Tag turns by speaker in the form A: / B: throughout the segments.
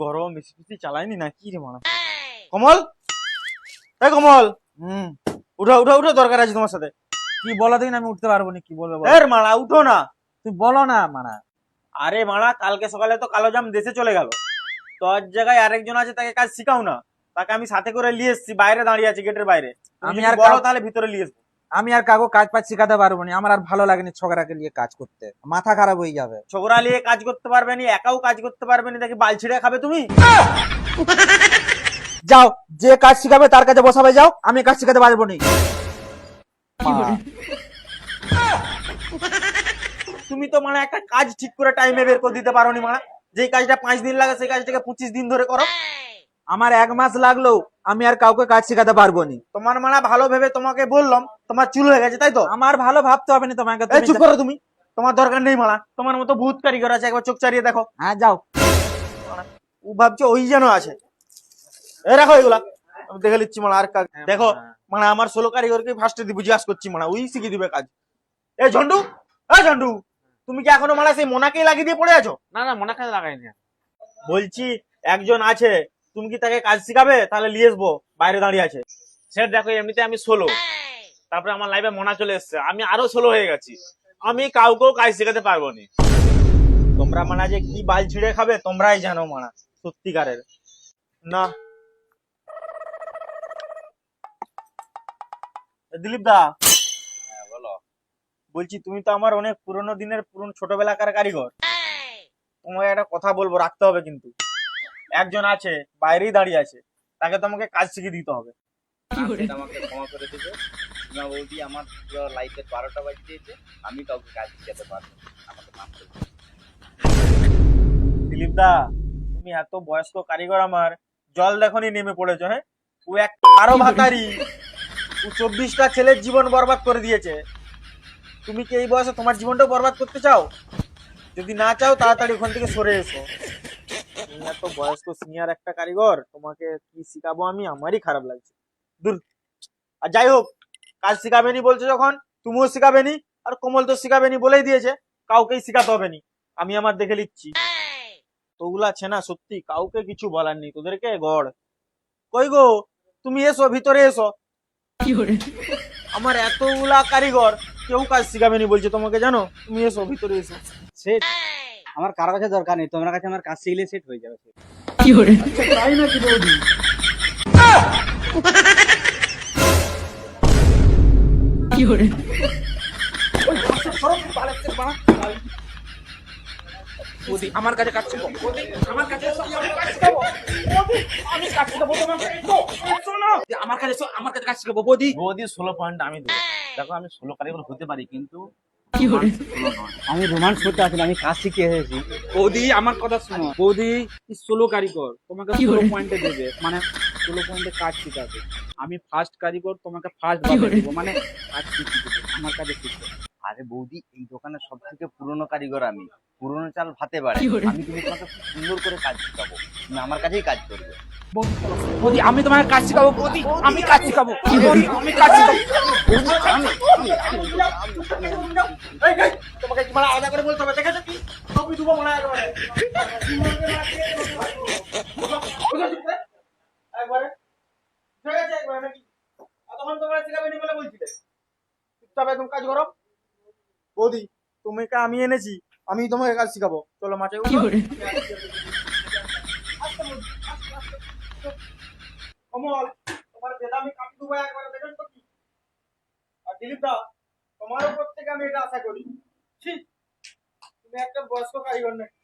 A: গরম এসি ফেসি চালাইনি না কি রে মানা কমল? এই কমল!
B: হুম।
A: উঠো উঠো উঠো দরকার আছে তোমার সাথে।
B: কি বলো দিন আমি উঠতে পারব না কি বলবে বলো।
A: এর মানা উঠো না।
B: তুই বলো না মানা
A: আরে মানা কালকে সকালে তো কালো জাম দেশে চলে গেল। তোর জায়গায় আরেকজন আছে তাকে কাজ শিখাও না। তাকে আমি সাথে করে নিয়ে এসেছি বাইরে দাঁড়িয়ে আছে গেটের বাইরে। তুমি
B: আমি আর
A: বলো
B: কাউ-
A: তাহলে ভিতরে নিয়ে আসব
B: আমি আর কাকু কাজ পাচ্ছি শিখাতে পারব না। আমার আর ভালো লাগেনি ছোকরাকে নিয়ে কাজ করতে। মাথা খারাপ হয়ে যাবে।
A: ছোকরা নিয়ে কাজ করতে পারবে নি একাও কাজ করতে পারবে না দেখি বাল ছিঁড়ে খাবে তুমি?
B: যাও যে কাজ শিখাবে তার কাছে বসাবে যাও। আমি কাজ শিখাতে পারব না।
A: তুমি তো মানে একটা কাজ ঠিক করে টাইমে বের করে দিতে পারো নি মানে যেই কাজটা পাঁচ দিন লাগে সেই কাজটাকে পঁচিশ দিন ধরে করো।
B: আমার এক মাস লাগল আমি আর কাউকে কাজ শিখাতে পারব না।
A: তোমার মানে ভালো ভেবে তোমাকে বললাম তোমার চুল হয়ে গেছে তাই তো?
B: আমার ভালো ভাবতে হবে না তোমাকে
A: এই চুপ করো তুমি। তোমার দরকার নেই মালা। তোমার মতো ভূত কারিগর আছে একবার চোখ চারিয়ে দেখো।
B: হ্যাঁ যাও।
A: ও ভাবছে ওই যেন আছে। এই রাখো এগুলা। আমি দেখে নিচ্ছি মানে আর কাজ দেখো মানে আমার ষোলো কারিগরকে ফার্স্টে দিব জিজ্ঞাসা করছি মানে ওই শিখিয়ে দিবে কাজ। এ ঝন্ডু এ ঝন্ডু তুমি কি এখনও মানে সেই মোনাকেই লাগিয়ে দিয়ে পড়ে আছো?
C: না না মোনাকে লাগাইনি।
A: বলছি একজন আছে তুমি কি তাকে কাজ শিখাবে? তাহলে নিয়ে আসব। বাইরে দাঁড়িয়ে আছে।
C: স্যার দেখো এমনিতে আমি ষোলো তারপরে আমার লাইফে মনা চলে এসছে। আমি আরও ষোলো হয়ে গেছি। আমি কাউকেও কাজ শেখাতে পারব না।
A: তোমরা মানে যে কি বাল ছিঁড়ে খাবে তোমরাই জানো মানা। সত্যিকারের। না। দিলীপ দা।
C: বলো।
A: বলছি তুমি তো আমার অনেক পুরনো দিনের পুরনো ছোটবেলাকার কারিগর। তোমাকে একটা কথা বলব রাখতে হবে কিন্তু। একজন আছে বাইরেই দাঁড়িয়ে আছে তাকে তোমাকে কাজ শিখিয়ে দিতে হবে।
D: সেটা আমাকে ক্ষমা করে দেবে। না বৌদি আমার পুরো লাইফের বারোটা বাজে দিয়েছে আমি কাউকে কাজ দিতে পারব আমাকে মাফ করে
A: দিলীপ দা তুমি এত বয়স্ক কারিগর আমার জল দেখনি নেমে পড়েছো হ্যাঁ? ও এক আরও ভাকারি ও চব্বিশটা ছেলের জীবন বরবাদ করে দিয়েছে। তুমি কি এই বয়সে তোমার জীবনটাও বরবাদ করতে চাও? যদি না চাও তাড়াতাড়ি ওখান থেকে সরে এসো। তুমি এত বয়স্ক সিনিয়র একটা কারিগর তোমাকে কি শিখাবো আমি? আমারই খারাপ লাগছে। দূর। আর যাই হোক কাজ শিখাবেনি বলছো যখন তুমিও শিখাবেনি আর কোমল তো শিখাবেনি বলেই দিয়েছে কাউকেই শিখাতে হবে নি। আমি আমার দেখে নিচ্ছি তোগুলা আছে না সত্যি কাউকে কিছু বলার নেই তোদেরকে গড়। কই গো তুমি এসো ভিতরে এসো। আমার এতগুলা কারিগর কেউ কাজ শিখাবেনি বলছে তোমাকে জানো? তুমি এসো ভিতরে এসো।
D: সেট আমার কারও কাছে দরকার নেই তোমার কাছে আমার কাজ শিখলে সেট হয়ে যাবে set।
A: তাই নাকি বৌদি
B: বৌদি, আমার কাছে কাজ বৌদি, আমার কাছে আমি কাজ তোমাকে। আমার কাছে আমার কাছে কাজ বৌদি
C: বৌদি ষোলো পয়েন্ট আমি দেবো দেখো আমি ষোলো কারিগর হতে পারি কিন্তু
D: আমি রোমান্স করতে আসলে আমি কাজ শিখে এসেছি।
B: বৌদি আমার কথা শোনো। বৌদি ষোলো কারিগর তোমাকে ষোলো পয়েন্টে দেবে। মানে ষোলো পয়েন্টে কাজ শিখাবে। আমি ফার্স্ট কারিগর তোমাকে ফার্স্ট দেবো। মানে কাজ শিখিয়ে দেবো আমার কাছে শিখবে
D: আরে বৌদি এই দোকানের সব থেকে পুরনো কারিগর আমি। পুরনো চাল ভাতে পারে আমি কিন্তু তোমাকে খুব সুন্দর করে কাজ শিখাবো। তুমি আমার কাছেই কাজ করবে।
B: বৌদি আমি তোমাকে কাজ শিখাবো বৌদি আমি কাজ শিখাবো। আমি কাজ শিখাবো।
A: মানে আলাদা করে বলতে দুবো মনে হয় একবারে তোমরা বলে কাজ করো বৌদি আমি এনেছি আমি তোমাকে কাজ শিখাবো চলো মাঠে উঠো। আস্তে বৌদি, তোমার বেদামি কাপি দুবাই একবারে দেখেন তো দিলীপ দা তোমার উপর থেকে আমি এটা আশা করি। ঠিক তুমি একটা বয়স্ক কারিগর নাকি?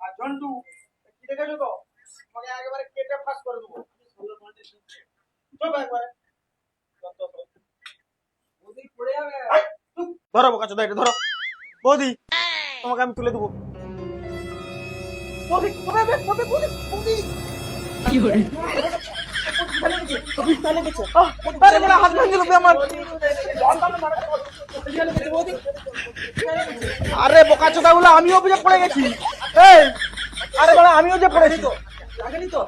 A: আর ঝন্টু কি দেখেছ তো? তোমাকে একেবারে কেটে ফাঁস করে দেবো। একবারে। ধরো বোকা চোদা এটা ধরো। বৌদি তোমাকে আমি তুলে দেবো। বৌদি কোথায় বৌদি, বৌদি। বৌদি, কোথায় আরে বোকা চোদা গুলো আমিও বুঝে পড়ে গেছি। আরে বলা আমিও যে পড়েছি তো লাগেনি তো